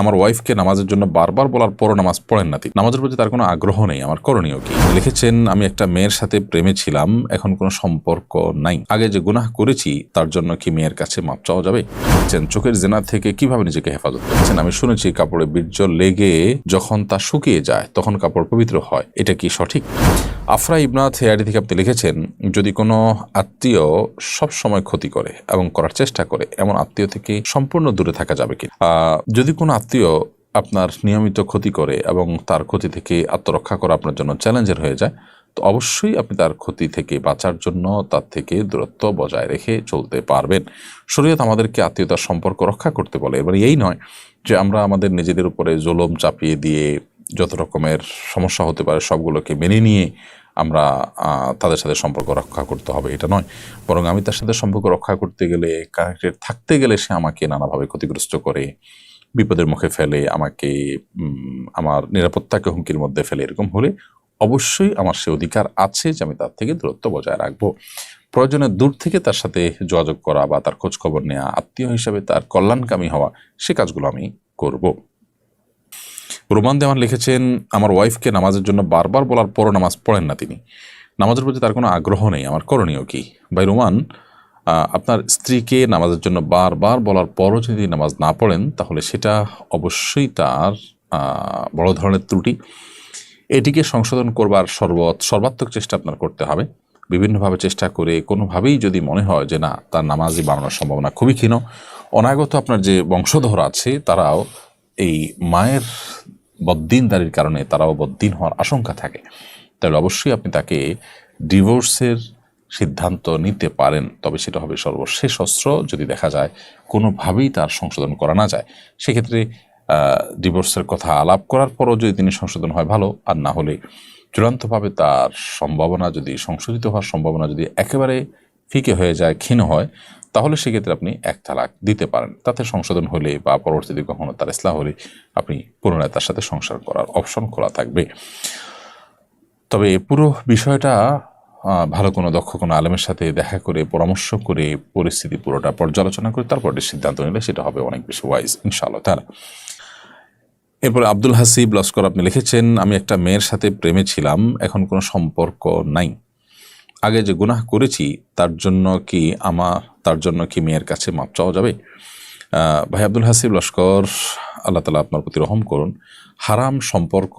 আমার ওয়াইফকে নামাজের জন্য বারবার বলার পরও নামাজ পড়েন না তিনি। নামাজের প্রতি তার কোনো আগ্রহ নেই, আমার করণীয় কি? লিখেছেন, আমি একটা মেয়ের সাথে প্রেমে ছিলাম, এখন কোনো সম্পর্ক নাই। আগে যে গুনাহ করেছি, তার জন্য কি মেয়ের কাছে মাপ চাওয়া যাবে? চোখের জেনা থেকে কীভাবে নিজেকে হেফাজত করছেন? আমি শুনেছি, কাপড়ে বীর্য লেগে যখন তা শুকিয়ে যায়, তখন কাপড় পবিত্র হয়। এটা কি সঠিক? আফরা ইবনাথ হেয়ারি থেকে আপনি লিখেছেন, যদি কোনো আত্মীয় সব সময় ক্ষতি করে এবং করার চেষ্টা করে, এমন আত্মীয় থেকে সম্পূর্ণ দূরে থাকা যাবে কি যদি কোনো আত্মীয় আপনার নিয়মিত ক্ষতি করে এবং তার ক্ষতি থেকে আত্মরক্ষা করা আপনার জন্য চ্যালেঞ্জের হয়ে যায়, তো অবশ্যই আপনি তার ক্ষতি থেকে বাঁচার জন্য তার থেকে দূরত্ব বজায় রেখে চলতে পারবেন। শরীয়ত আমাদেরকে আত্মীয়তার সম্পর্ক রক্ষা করতে বলে, এবার এই নয় যে আমরা আমাদের নিজেদের উপরে জোলম চাপিয়ে দিয়ে যত রকমের সমস্যা হতে পারে সবগুলোকে মেনে নিয়ে আমরা তাদের সাথে সম্পর্ক রক্ষা করতে হবে, এটা নয়। বরং আমি তার সাথে সম্পর্ক রক্ষা করতে গেলে কানেক্টেড থাকতে গেলে সে আমাকে নানাভাবে ক্ষতিগ্রস্ত করে, বিপদের মুখে ফেলে, আমাকে আমার নিরাপত্তাকে হুমকির মধ্যে ফেলে, এরকম হলে অবশ্যই আমার সে অধিকার আছে যে আমি তার থেকে দূরত্ব বজায় রাখব। প্রয়োজনে দূর থেকে তার সাথে যোগাযোগ করা বা তার খোঁজখবর নেওয়া আত্মীয় হিসাবে তার কল্যাণকামী হওয়া, সে কাজগুলো আমি করব। রোমান দেওয়ান লিখেছেন, আমার ওয়াইফকে নামাজের জন্য বারবার বলার পরও নামাজ পড়েন না তিনি। নামাজের প্রতি তার কোনো আগ্রহ নেই। আমার করণীয় কি? ভাই রোমান আপনার স্ত্রীকে নামাজের জন্য বারবার বলার পরও যদি নামাজ না পড়েন, তাহলে সেটা অবশ্যই তার বড় ধরনের ত্রুটি। এটিকে সংশোধন করবার সর্বত, সর্বাত্মক চেষ্টা আপনার করতে হবে। বিভিন্নভাবে চেষ্টা করে কোনোভাবেই যদি মনে হয় যে, না, তার নামাজি বানানোর সম্ভাবনা খুবই ক্ষীণ। অনাগত আপনার যে বংশধর আছে, তারাও এই মায়ের বদ্দিনদারির কারণে তারাও বদ্দিন হওয়ার আশঙ্কা থাকে। তাহলে অবশ্যই আপনি তাকে ডিভোর্সের সিদ্ধান্ত নিতে পারেন, তবে সেটা হবে সর্বশেষ অস্ত্র। যদি দেখা যায় কোনোভাবেই তার সংশোধন করা না যায়, সেক্ষেত্রে ডিভোর্সের কথা আলাপ করার পরও যদি তিনি সংশোধন হয় ভালো, আর না হলে চূড়ান্তভাবে তার সম্ভাবনা যদি সংশোধিত হওয়ার সম্ভাবনা যদি একেবারে ফিকে হয়ে যায়, ক্ষীণ হয় তাহলে সেক্ষেত্রে আপনি এক তালাক দিতে পারেন। তাতে সংশোধন হলে বা পরবর্তীতে কখনো তার ইসলাম হলে আপনি পুনরায় তার সাথে সংসার করার অপশন খোলা থাকবে। তবে পুরো বিষয়টা ভালো কোনো দক্ষ কোনো আলেমের সাথে দেখা করে, পরামর্শ করে, পরিস্থিতি পুরোটা পর্যালোচনা করে, তারপর সিদ্ধান্ত নিলে সেটা হবে অনেক বেশি ওয়াইজ ইনশাআল্লাহ তারা এরপর আব্দুল হাসিব লস্কর আপনি লিখেছেন, আমি একটা মেয়ের সাথে প্রেমে ছিলাম, এখন কোনো সম্পর্ক নাই। আগে যে গুনাহ করেছি, তার জন্য কি আমার তার জন্য কি মেয়ের কাছে মাপ চাওয়া যাবে? ভাই আব্দুল হাসিব লস্কর, আল্লাহ তালা আপনার প্রতি রহম করুন। হারাম সম্পর্ক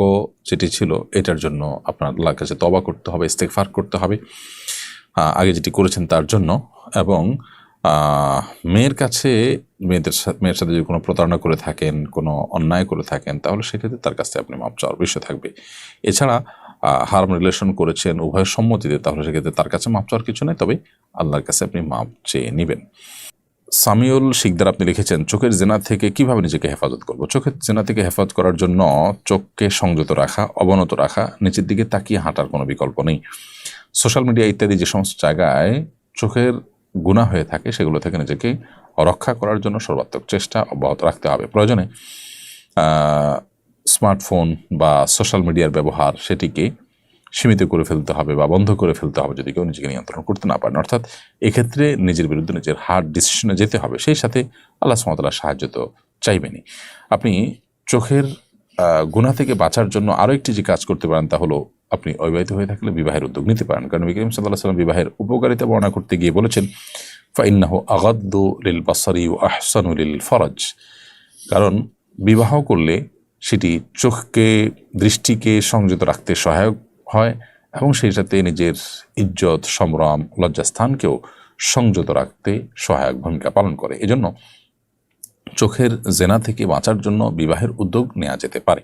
যেটি ছিল, এটার জন্য আপনার আল্লাহর কাছে তবা করতে হবে ইস্তেকফার করতে হবে। আগে যেটি করেছেন, তার জন্য। এবং মেয়ের কাছে, মেয়েদের সাথে মেয়ের সাথে যদি কোনো প্রতারণা করে থাকেন, কোনো অন্যায় করে থাকেন, তাহলে সেক্ষেত্রে তার কাছে আপনি মাপ চাওয়ার বিষয় থাকবে। এছাড়া হারাম রিলেশন করেছেন উভয়ের সম্মতিতে, তাহলে সেক্ষেত্রে তার কাছে মাপ চাওয়ার কিছু নেই, তবে আল্লাহর কাছে আপনি মাপ চেয়ে নেবেন। সামিউল শিকদার আপনি লিখেছেন, চোখের জেনা থেকে কীভাবে নিজেকে হেফাজত করব? চোখের জেনা থেকে হেফাজত করার জন্য চোখকে সংযত রাখা, অবনত রাখা, নিচের দিকে তাকিয়ে হাঁটার কোনো বিকল্প নেই। সোশ্যাল মিডিয়া ইত্যাদি যে সমস্ত জায়গায় চোখের গুণা হয়ে থাকে, সেগুলো থেকে নিজেকে রক্ষা করার জন্য সর্বাত্মক চেষ্টা অব্যাহত রাখতে হবে। প্রয়োজনে স্মার্টফোন বা সোশ্যাল মিডিয়ার ব্যবহার সেটিকে সীমিত করে ফেলতে হবে বা বন্ধ করে ফেলতে হবে যদি কেউ নিজেকে নিয়ন্ত্রণ করতে না পারেন। অর্থাৎ এক্ষেত্রে নিজের বিরুদ্ধে নিজের হার্ড ডিসিশনে যেতে হবে। সেই সাথে আল্লাহ সুমতলার সাহায্য তো চাইবেনই। আপনি চোখের গুণা থেকে বাঁচার জন্য আরও একটি যে কাজ করতে পারেন তা হলো আপনি অবিবাহিত হয়ে থাকলে বিবাহের উদ্যোগ নিতে পারেন। কারণ বিক্রম সাল্লাহ সাল্লাম বিবাহের উপকারিতা বর্ণনা করতে গিয়ে বলেছেন, ফাইন্নাহ আগাদ্দু লিল বাসারি ও আহসানু লিল ফরজ। কারণ বিবাহ করলে সেটি চোখকে, দৃষ্টিকে সংযত রাখতে সহায়ক হয় এবং সেই সাথে নিজের ইজ্জত, সম্ভ্রম, লজ্জাস্থানকেও সংযত রাখতে সহায়ক ভূমিকা পালন করে। এজন্য চোখের জেনা থেকে বাঁচার জন্য বিবাহের উদ্যোগ নেওয়া যেতে পারে।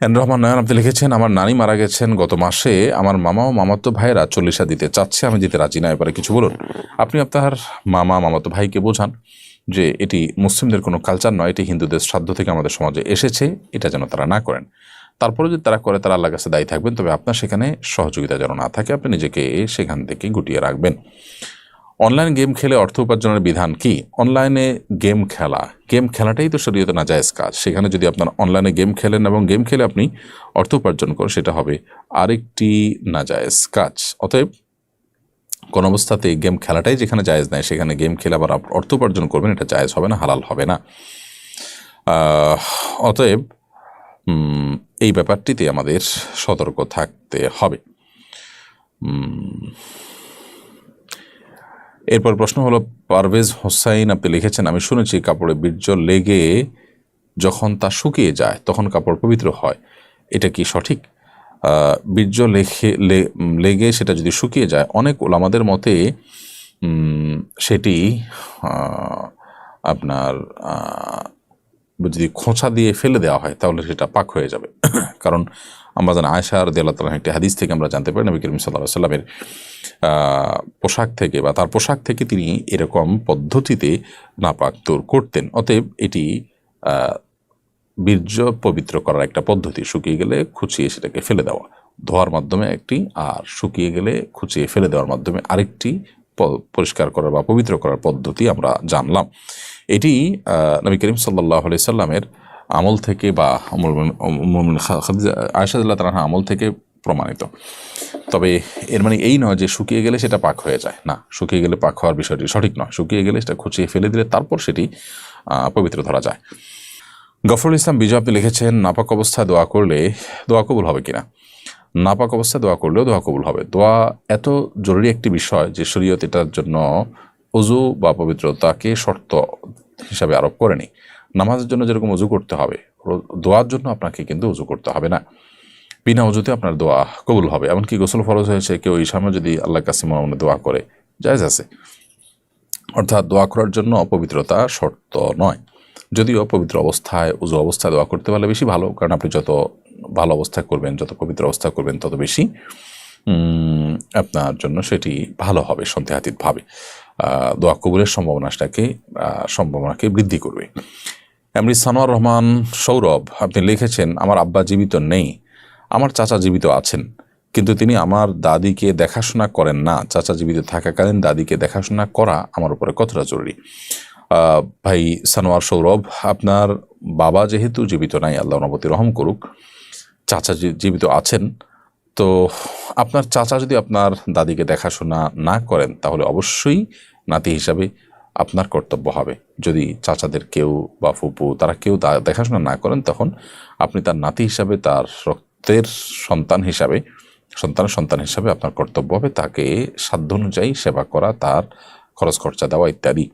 এন রহমান নয়ন আপনি লিখেছেন, আমার নানি মারা গেছেন গত মাসে। আমার মামা ও মামাতো ভাইয়েরা চল্লিশা দিতে চাচ্ছে। আমি দিতে রাজি না, এবারে কিছু বলুন। আপনি আপনার মামা, মামাতো ভাইকে বোঝান। যে এটি মুসলিমদের কোনো কালচার নয়, এটি হিন্দুদের শ্রাদ্ধ থেকে আমাদের সমাজে এসেছে, এটা যেন তারা না করেন। তারপরে যদি তারা করে, তারা আল্লাহ কাছে দায়ী থাকবেন, তবে আপনার সেখানে সহযোগিতা যেন না থাকে, আপনি নিজেকে সেখান থেকে গুটিয়ে রাখবেন। অনলাইন গেম খেলে অর্থ উপার্জনের বিধান কি? অনলাইনে গেম খেলা। গেম খেলাটাই তো শরীয়তে নাজায়েজ কাজ। সেখানে যদি আপনার অনলাইনে গেম খেলেন এবং গেম খেলে আপনি অর্থ উপার্জন করেন, সেটা হবে আরেকটি না নাজায়েজ কাজ। অতএব কোন অবস্থাতে গেম খেলাটাই যেখানে জায়েজ নেয় সেখানে গেম খেলে আবার অর্থ উপার্জন করবেন, এটা জায়েজ হবে না, হালাল হবে না। অতএব এই ব্যাপারটিতে আমাদের সতর্ক থাকতে হবে। এরপর প্রশ্ন হলো, পারভেজ হোসাইন আপনি লিখেছেন, আমি শুনেছি কাপড়ে বীর্য লেগে যখন তা শুকিয়ে যায়, তখন কাপড় পবিত্র হয়। এটা কি সঠিক? বীর্য লেখে লেগে সেটা যদি শুকিয়ে যায়, অনেক ওলামাদের মতে সেটি আপনার যদি খোঁচা দিয়ে ফেলে দেওয়া হয়, তাহলে সেটা পাক হয়ে যাবে। কারণ আমরা জানি আয়সা আর দেল্লা তালাহ একটি হাদিস থেকে আমরা জানতে পারি, নবী করিম সাল্লাহ সাল্লামের পোশাক থেকে বা তার পোশাক থেকে তিনি এরকম পদ্ধতিতে নাপাক দূর করতেন। অতএব এটি বীর্য পবিত্র করার একটা পদ্ধতি, শুকিয়ে গেলে খুঁচিয়ে সেটাকে ফেলে দেওয়া। ধোয়ার মাধ্যমে একটি, আর শুকিয়ে গেলে খুঁচিয়ে ফেলে দেওয়ার মাধ্যমে আরেকটি পরিষ্কার করার বা পবিত্র করার পদ্ধতি আমরা জানলাম। এটি নবী করিম সাল্লাহ আলি সাল্লামের আমল থেকে বা আয়সাদুল্লাহ তালাহা আমল থেকে প্রমাণিত। তবে এর মানে এই নয় যে শুকিয়ে গেলে সেটা পাক হয়ে যায়। না, শুকিয়ে গেলে পাক হওয়ার বিষয়টি সঠিক নয়। শুকিয়ে গেলে সেটা খুঁচিয়ে ফেলে দিলে তারপর সেটি পবিত্র ধরা যায়। গফরুল ইসলাম বিজয় আপনি লিখেছেন, নাপাক অবস্থায় দোয়া করলে দোয়া কবুল হবে কিনা? নাপাক অবস্থায় দোয়া করলেও দোয়া কবুল হবে। দোয়া এত জরুরি একটি বিষয় যে শরীয়ত এটার জন্য অজু বা পবিত্রতাকে শর্ত হিসাবে আরোপ করেনি। নামাজের জন্য যেরকম অজু করতে হবে দোয়ার জন্য আপনাকে কিন্তু অজু করতে হবে না। বিনা অজুতে আপনার দোয়া কবুল হবে। এমনকি গোসল ফরজ হয়েছে, কেউ এই সময় যদি আল্লাহ কাছে মনে মনে দোয়া করে, জায়জ আছে। অর্থাৎ দোয়া করার জন্য অপবিত্রতা শর্ত নয়। যদিও পবিত্র অবস্থায়, উজু অবস্থায় দোয়া করতে পারলে বেশি ভালো, কারণ আপনি যত ভালো অবস্থায় করবেন, যত পবিত্র অবস্থা করবেন, তত বেশি আপনার জন্য সেটি ভালো হবে সন্দেহাতীতভাবে। দোয়া কবুলের সম্ভাবনাটাকে সম্ভাবনাকে বৃদ্ধি করবে। এমনি সানোয়ার রহমান সৌরভ, আপনি লিখেছেন, আমার আব্বা জীবিত নেই, আমার চাচা জীবিত আছেন, কিন্তু তিনি আমার দাদিকে দেখাশোনা করেন না। চাচা জীবিত থাকাকালীন দাদিকে দেখাশোনা করা আমার উপরে কতটা জরুরি? ভাই সানোয়ার সৌরভ, আপনার বাবা যেহেতু জীবিত নাই আল্লাহ নবতী রহম করুক, চাচা জীবিত আছেন, তো আপনার চাচা যদি আপনার দাদিকে দেখাশোনা না করেন, তাহলে অবশ্যই নাতি হিসাবে আপনার কর্তব্য হবে। যদি চাচাদের কেউ বা ফুপু, তারা কেউ দেখাশোনা না করেন, তখন আপনি তার নাতি হিসাবে, তার রক্তের সন্তান হিসাবে সন্তানের সন্তান হিসাবে আপনার কর্তব্য হবে তাকে সাধ্য অনুযায়ী সেবা করা, তার খরচ খরচা দেওয়া, ইত্যাদি।